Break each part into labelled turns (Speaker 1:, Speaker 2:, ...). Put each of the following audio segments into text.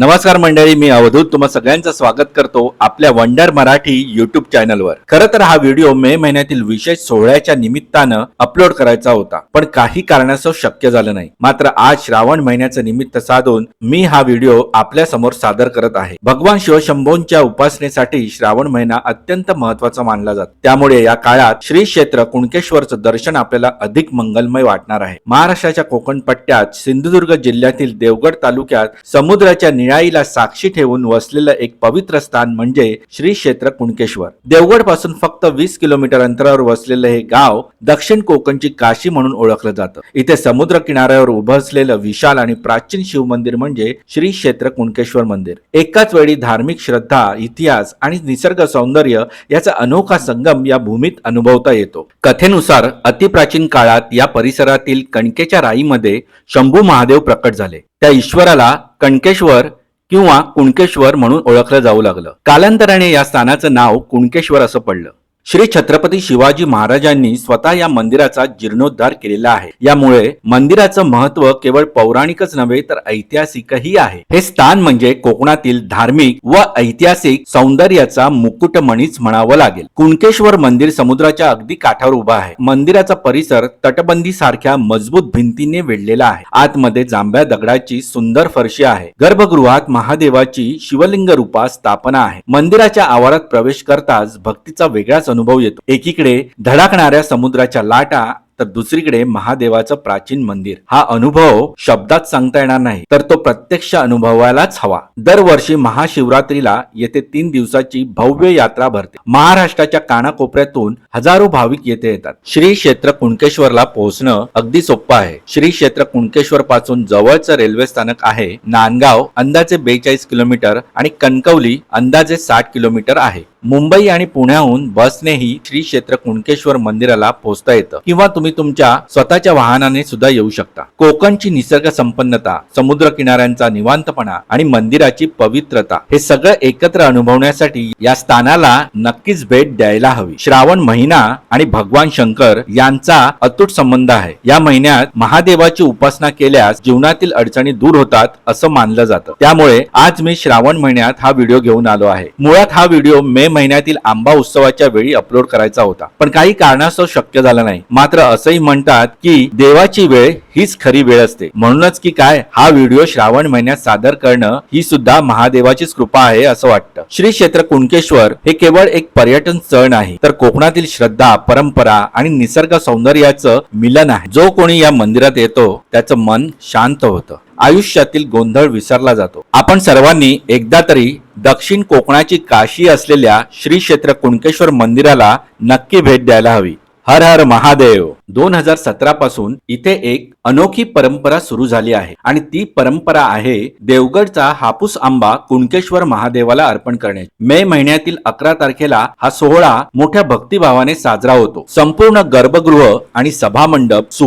Speaker 1: नमस्कार मंडळी मी अवधूत. तुम्हा सगळ्यांचं स्वागत करतो आपल्या वंडर मराठी युट्यूब चॅनलवर खरं तर हा व्हिडिओ मे महिन्यातील विशेष सोहळ्याच्या निमित्तानं अपलोड करायचा होता. पण काही कारणास्तव शक्य झालं नाही. मात्र आज श्रावण महिन्याचं निमित्त साधून मी हा व्हिडिओ आपल्यासमोर सादर करत आहे. भगवान शिवशंभोंच्या उपासनेसाठी श्रावण महिना अत्यंत महत्त्वाचा मानला जातो. त्यामुळे या काळात श्री क्षेत्र कुणकेश्वरचं दर्शन आपल्याला अधिक मंगलमय वाटणार आहे. महाराष्ट्राच्या कोकण पट्ट्यात सिंधुदुर्ग जिल्ह्यातील देवगड तालुक्यात समुद्राच्या निळाईला साक्षी ठेवून वसलेलं एक पवित्र स्थान म्हणजे श्री क्षेत्र कुणकेश्वर. देवगडपासून फक्त वीस किलोमीटर अंतरावर वसलेलं हे गाव दक्षिण कोकणची काशी म्हणून ओळखलं जातं. इथे समुद्र किनाऱ्यावर उभं असलेलं विशाल आणि प्राचीन शिव मंदिर म्हणजे श्री क्षेत्र कुणकेश्वर मंदिर. एकाच वेळी धार्मिक श्रद्धा इतिहास आणि निसर्ग सौंदर्य याचा अनोखा संगम या भूमीत अनुभवता येतो. कथेनुसार अतिप्राचीन काळात या परिसरातील कणकेच्या राईमध्ये शंभू महादेव प्रकट झाले. त्या ईश्वराला कणकेश्वर किंवा कुणकेश्वर म्हणून ओळखलं जाऊ लागलं. कालांतराने या स्थानाचं नाव कुणकेश्वर असं पडलं. श्री छत्रपती शिवाजी महाराजांनी स्वतः या मंदिराचा जीर्णोद्धार केलेला आहे. यामुळे मंदिराचं महत्त्व केवळ पौराणिकच नव्हे तर ऐतिहासिकही आहे. हे स्थान म्हणजे कोकणातील धार्मिक व ऐतिहासिक सौंदर्याचा मुकुटमणीच म्हणावं लागेल. कुणकेश्वर मंदिर समुद्राच्या अगदी काठावर उभा आहे. मंदिराचा परिसर तटबंदी सारख्या मजबूत भिंतीने वेढलेला आहे. आतमध्ये जांभ्या दगडाची सुंदर फरशी आहे. गर्भगृहात महादेवाची शिवलिंग रूपात स्थापना आहे. मंदिराच्या आवारात प्रवेश करताच भक्तीचा वेगळाच अनुभव येतो. एकीकडे धडाकणाऱ्या समुद्राच्या लाटा तर दुसरीकडे महादेवाचं प्राचीन मंदिर. हा अनुभव शब्दात सांगता येणार नाही तर तो प्रत्यक्ष अनुभवायलाच हवा. दरवर्षी महाशिवरात्रीला येथे तीन दिवसाची भव्य यात्रा भरते. महाराष्ट्राच्या कानाकोपऱ्यातून हजारो भाविक येथे येतात. श्री क्षेत्र कुणकेश्वरला पोहोचणं अगदी सोपं आहे. श्री क्षेत्र कुणकेश्वर पासून जवळचं रेल्वे स्थानक आहे नांदगाव अंदाजे बेचाळीस किलोमीटर आणि कणकवली अंदाजे साठ किलोमीटर आहे. मुंबई आणि पुण्याहून बसनेही श्री क्षेत्र कुणकेश्वर मंदिराला पोहोचता येतं. किंवा तुम्ही तुमच्या स्वतःच्या वाहनाने सुद्धा येऊ शकता. कोकणची निसर्ग संपन्नता समुद्र किनाऱ्यांचा निवांतपणा आणि मंदिराची पवित्रता हे सगळं एकत्र अनुभवण्यासाठी या स्थानाला नक्कीच भेट द्यायला हवी. श्रावण महिना आणि भगवान शंकर यांचा अतूट संबंध आहे. या महिन्यात महादेवाची उपासना केल्यास जीवनातील अडचणी दूर होतात असं मानलं जातं. त्यामुळे आज मी श्रावण महिन्यात हा व्हिडिओ घेऊन आलो आहे. मुळात हा व्हिडिओ मे महिन्यातील आंबा उत्सवाच्या वेळी अपलोड करायचा होता. पण काही कारणास्तव शक्य झालं नाही. मात्र असंही म्हणतात की देवाची वेळ हीच खरी वेळ असते. म्हणूनच की काय हा व्हिडिओ श्रावण महिन्यात सादर करणं ही सुद्धा महादेवाचीच कृपा आहे असं वाटतं. श्री क्षेत्र कुणकेश्वर हे केवळ एक पर्यटन स्थळ नाही तर कोकणातील श्रद्धा परंपरा आणि निसर्ग सौंदर्याचं मिलन आहे. जो कोणी या मंदिरात येतो त्याचं मन शांत होतं. आयुष्यातील गोंधळ विसरला जातो. आपण सर्वांनी एकदा तरी दक्षिण कोकणाची काशी असलेल्या श्री क्षेत्र कुणकेश्वर मंदिराला नक्की भेट द्यायला हवी. हर हर महादेव. दोन हजार सतरा पासून इथे एक अनोखी परंपरा सुरू झाली आहे आणि ती परंपरा आहे देवगडचा हापूस आंबा कुणकेश्वर महादेवाला अर्पण करण्याची मे महिन्यातील अकरा तारखेला हा सोहळा मोठ्या भक्तिभावाने साजरा होतो. संपूर्ण गर्भगृह आणि सभा मंडप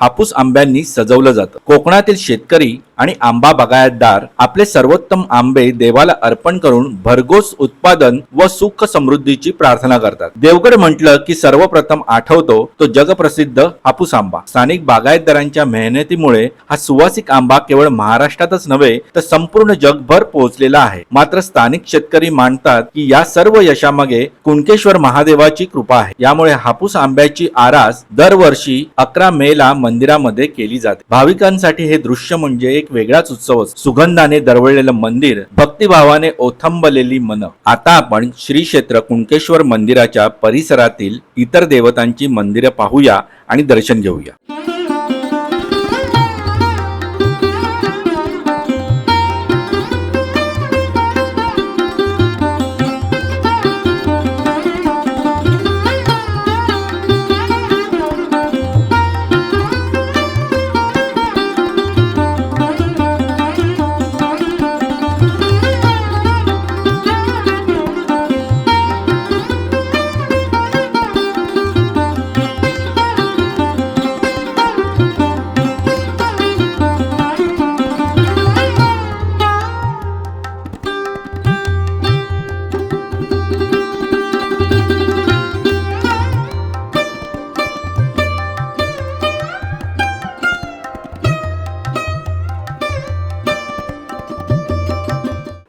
Speaker 1: हापूस आंब्यांनी सजवलं जातं. कोकणातील शेतकरी आणि आंबा बागायतदार आपले सर्वोत्तम आंबे देवाला अर्पण करून भरघोस उत्पादन व सुख समृद्धीची प्रार्थना करतात. देवगड म्हटलं की सर्वप्रथम आठवतो तो जगप्रसिद्ध हापूस आंबा. स्थानिक बागायतदारांच्या मेहनतीमुळे हा सुवासिक आंबा केवळ महाराष्ट्रातच नव्हे तर संपूर्ण जगभर पोहोचलेला आहे. मात्र स्थानिक शेतकरी मानतात की या सर्व यशामागे कुणकेश्वर महादेवाची कृपा आहे. यामुळे हापूस आंब्याची आरास दरवर्षी अकरा मे ला मंदिरामध्ये केली जाते. भाविकांसाठी हे दृश्य म्हणजे एक वेगळाच उत्सव सुगंधाने दरवळलेलं मंदिर भक्तिभावाने ओथंबलेली मन. आता आपण श्री क्षेत्र कुणकेश्वर मंदिराच्या परिसरातील इतर देवतांची मंदिरं पाहूया. आणि दर्शन घेऊया.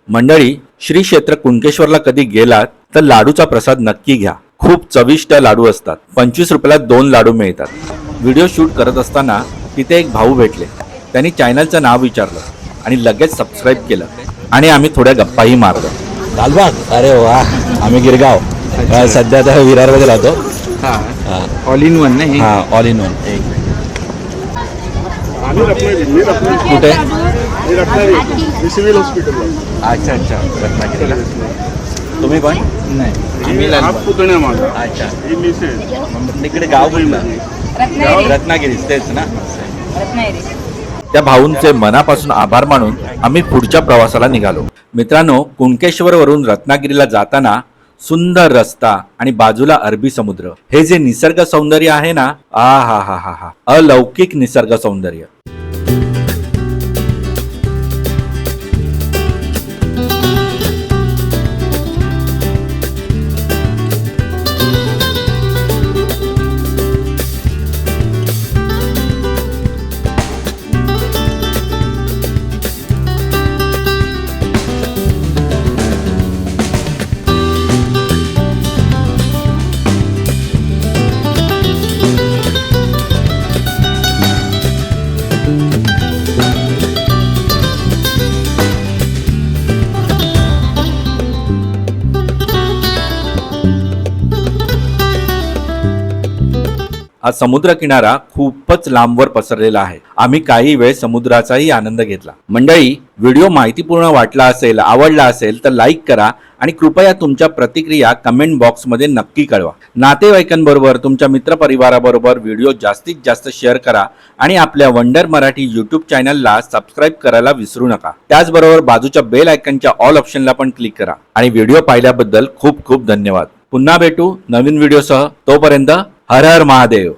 Speaker 1: मंडळी श्री क्षेत्र कुणकेश्वरला कधी गेलात तर लाडूचा प्रसाद नक्की घ्या. खूप चविष्ट लाडू असतात. पंचवीस रुपयाला दोन लाडू मिळतात. व्हिडिओ शूट करत असताना तिथे एक भाऊ भेटले. त्यांनी चॅनलचं नाव विचारलं आणि लगेच सबस्क्राईब केलं. आणि आम्ही थोड्या गप्पाही मारलो
Speaker 2: लालबाग अरे वा. आम्ही गिरगाव. सध्या आता विरारमध्ये राहतो.
Speaker 3: हा. ऑल इन वन नाही
Speaker 2: हा? ऑल इन वन कुठे?
Speaker 4: सिव्हिल हॉस्पिटलला.
Speaker 3: अच्छा अच्छा. रत्नागिरीला?
Speaker 2: तुम्ही पण?
Speaker 3: नाही. आम्ही
Speaker 4: हा
Speaker 3: लालबाग
Speaker 4: पुतण्या माझा
Speaker 2: अच्छा.
Speaker 4: ही मिसेस.
Speaker 2: तिकडे गाव कुठलं
Speaker 5: रत्नागिरी.
Speaker 2: रत्नागिरी तेच ना.
Speaker 5: रत्नागिरी.
Speaker 1: त्या भाऊंचे मनापासून आभार मानून आम्ही पुढच्या प्रवासाला निघालो. मित्रांनो कुणकेश्वर वरून रत्नागिरीला जाताना सुंदर रस्ता आणि बाजूला अरबी समुद्र. हे जे निसर्ग सौंदर्य आहे ना आ हा हा हा हा. अलौकिक निसर्ग सौंदर्य. हा समुद्र किनारा खूपच लांबवर पसरलेला आहे. आम्ही काही वेळ समुद्राचाही आनंद घेतला. मंडळी व्हिडिओ माहितीपूर्ण वाटला असेल आवडला असेल तर लाईक करा आणि कृपया तुमच्या प्रतिक्रिया कमेंट बॉक्समध्ये नक्की कळवा. नातेवाईकांबरोबर तुमच्या मित्रपरिवाराबरोबर व्हिडिओ जास्तीत जास्त शेअर करा आणि आपल्या वंडर मराठी यूट्यूब चॅनलला सबस्क्राईब करायला विसरू नका. त्याचबरोबर बाजूच्या बेल आयकनच्या ऑल ऑप्शनला पण क्लिक करा. आणि व्हिडिओ पाहिल्याबद्दल खूप खूप धन्यवाद. पुन्हा भेटू नवीन व्हिडिओसह. तोपर्यंत હર હર મહાદેવ.